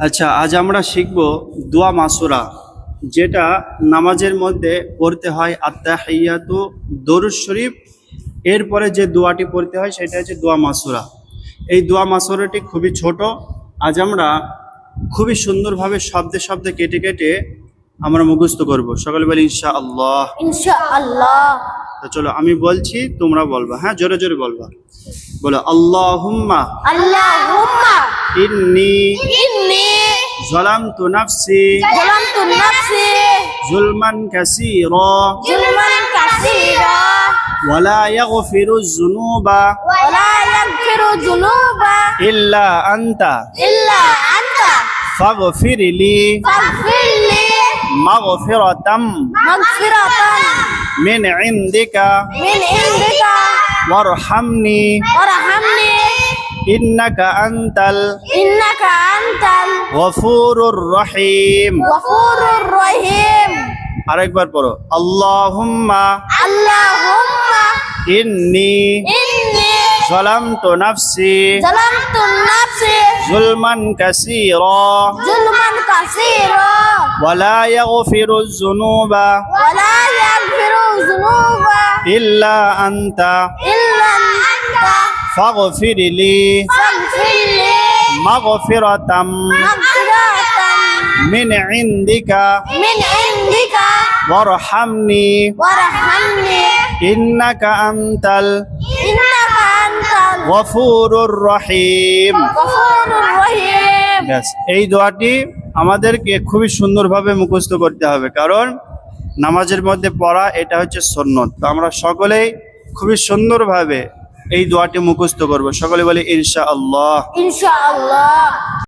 আচ্ছা আজ আমরা শিখব দোয়া মাসুরা যেটা নামাজের মধ্যে পড়তে হয় আত্মাহিয়াতু দরুদ শরীফ এরপরে যে দোয়াটি পড়তে হয় সেটা হচ্ছে দোয়া মাসুরা। এই দোয়া মাসুরাটি খুবই ছোট আজ আমরা খুবই সুন্দরভাবে শব্দে শব্দে কেটে কেটে আমরা মুখস্থ করব। সকালে বলি ইনশা আল্লাহ ইনশাআল্লাহ। তো চলো আমি বলছি তোমরা বলবা। হ্যাঁ জোরে জোরে বলবা। বলো আল্লাহুম্মা। আল্লাহুম্মা। ইন্নি। ইন্নি। ظلمت نفسي. ظلمت نفسي. ظلما كثيرا. ظلما كثيرا. ولا يغفر الذنوب. ولا يغفر الذنوب. إلا أنت. إلا أنت. فاغفر لي. فاغفر لي. مغفرة. مغفرة. من عندك. من عندك. وارحمني. وارحمني. إنك أنت إنك أنت الغفور الرحيم الغفور الرحيم আরেকবার পড়ো আল্লাহুম্মা اللهم ইন্নি إني ظلمت نفسي ظلمت نفسي ظلما كثيرا ظلما كثيرا ولا يغفر الذنوب ولا يغفر الذنوب إلا أنت إلا أنت فاغفر لي فاغفر لي مغفرة مغفرة من عندك من عندك وارحمني وارحمني إنك أنت إنك أنت الغفور الرحيم الغفور الرحيم ব্যাস এই দোয়াটি আমাদেরকে খুবই সুন্দরভাবে মুখস্থ করতে হবে কারণ নামাজের মধ্যে পড়া এটা হচ্ছে সন্ন্যত তো আমরা সকলেই খুবই সুন্দরভাবে এই দোয়াটি মুখস্থ করব। সকলে বলে ইনশা আল্লাহ ইনশা আল্লাহ